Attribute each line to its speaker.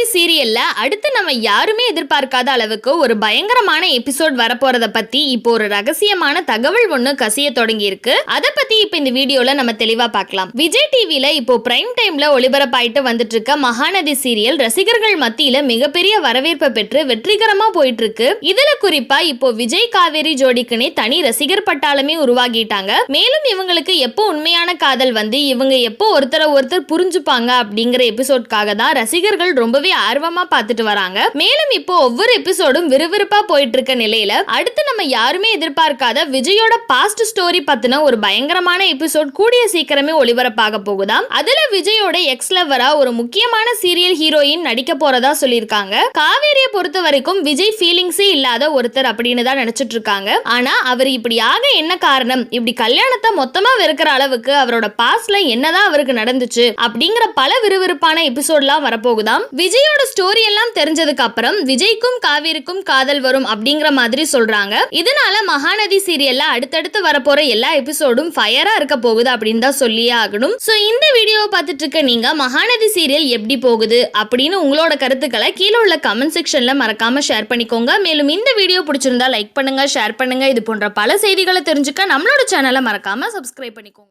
Speaker 1: மகாநதி சீரியல்ல அடுத்து நம்ம யாருமே எதிர்பார்க்காத அளவுக்கு ஒரு பயங்கரமான எபிசோட் வரப்போறத பத்தி இப்போ ஒரு ரகசியமான தகவல் ஒண்ணு கசிய தொடங்கி இருக்கு அத பத்தி இப்போ இந்த வீடியோல நம்ம தெளிவா பார்க்கலாம் விஜய் டிவில இப்போ பிரைம் டைம்ல ஒளிபரப்பாயிட்டு வந்துட்டு இருக்க மகாநதி சீரியல் ரசிகர்கள் மத்தியில மிகப்பெரிய வரவேற்பை பெற்று வெற்றிகரமா போயிட்டு இருக்கு இதுல குறிப்பா இப்போ விஜய் காவேரி ஜோடிக்குனே தனி ரசிகர் பட்டாளமே உருவாகிட்டாங்க. மேலும் இவங்களுக்கு எப்போ உண்மையான காதல் வந்து இவங்க எப்போ ஒருத்தரை ஒருத்தர் புரிஞ்சுப்பாங்க அப்படிங்கிற எபிசோட்காக தான் ரசிகர்கள் ரொம்பவே ஆர்வமா பார்த்துட்டு வராங்க. மேலும் இப்போ ஒவ்வொரு எபிசோடும் விறுவிறுப்பா போயிட்டு இருக்க நிலையில அடுத்து நம்ம யாருமே எதிர்பார்க்காத விஜயோட பாஸ்ட் ஸ்டோரி பத்தின ஒரு பயங்கரமான எபிசோட் கூடிய சீக்கிரமே ஒளிபரப்பாக போகுதாம் அதுல விஜயோட எக்ஸ் லவரா ஒரு முக்கியமான சீரியல் ஹீரோயின் நடிக்க போறதா சொல்லியிருக்காங்க. காவேரியை பொறுத்த வரைக்கும் விஜய் ஃபீலிங்ஸே இல்லாத ஒருத்தர் அப்படின்னு தான் நினைச்சிட்டு இருக்காங்க. ஆனா அவர் இப்படி ஆக என்ன காரணம்? இப்படி கல்யாணத்தை மொத்தமா வெறுக்கிற அளவுக்கு அவரோட பாஸ்ட்ல என்னதான் அவருக்கு நடந்துச்சு? அப்படிங்கிற பல விறுவிறுப்பான எபிசோட்லாம் வரப்போகுதாம். விஜய் விஜயோட ஸ்டோரி எல்லாம் தெரிஞ்சதுக்கு அப்புறம் விஜய்க்கும் காவேரிக்கும் காதல் வரும் அப்படிங்கிற மாதிரி சொல்றாங்க. இதனால மகாநதி சீரியல்ல அடுத்தடுத்து வரப்போற எல்லா எபிசோடும் ஃபயரா இருக்க போகுது அப்படின்னு தான் சொல்லியே ஆகணும். சோ இந்த வீடியோவை பார்த்துட்டு இருக்க நீங்க மகாநதி சீரியல் எப்படி போகுது அப்படின்னு உங்களோட கருத்துக்களை கீழே உள்ள கமெண்ட் செக்ஷன்ல மறக்காம ஷேர் பண்ணிக்கோங்க. மேலும் இந்த வீடியோ பிடிச்சிருந்தா லைக் பண்ணுங்க ஷேர் பண்ணுங்க. இது போன்ற பல செய்திகளை தெரிஞ்சுக்க நம்மளோட சேனலை மறக்காம சப்ஸ்கிரைப் பண்ணிக்கோங்க.